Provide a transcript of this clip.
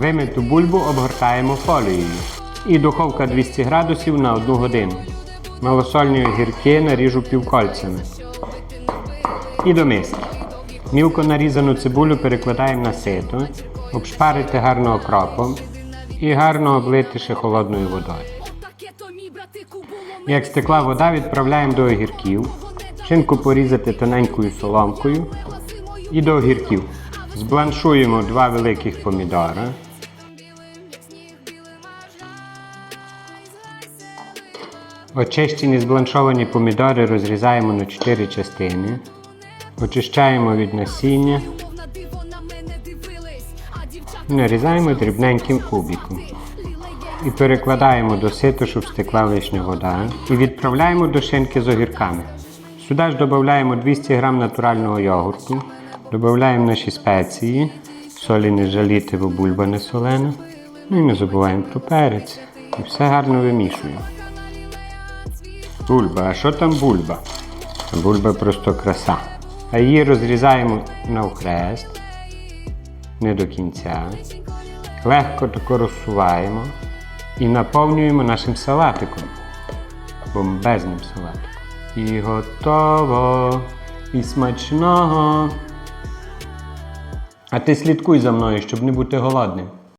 Вимиту бульбу обгортаємо фолією. І духовка 200 градусів на 1 годину. Малосольні огірки наріжу півкольцями. І до миски. Мілко нарізану цибулю перекладаємо на сито, обшпарити гарно окропом і гарно облити ще холодною водою. Як стекла вода, відправляємо до огірків. Шинку порізати тоненькою соломкою і до огірків. Збланшуємо два великих помідора. Очищені збланшовані помідори розрізаємо на 4 частини. Очищаємо від насіння нарізаємо дрібненьким кубиком. І перекладаємо до ситу, щоб стекла лишня вода. І відправляємо до шинки з огірками. Сюди ж додаємо 200 г натурального йогурту, додаємо наші спеції, солі не жаліти, бо бульба не солена. Ну і не забуваємо про перець. І все гарно вимішуємо. Бульба, а що там бульба? Бульба просто краса. А її розрізаємо навхрест, не до кінця. Легко тако розсуваємо і наповнюємо нашим салатиком. Бомбезним салатиком. І готово. І смачного. А ти слідкуй за мною, щоб не бути голодним.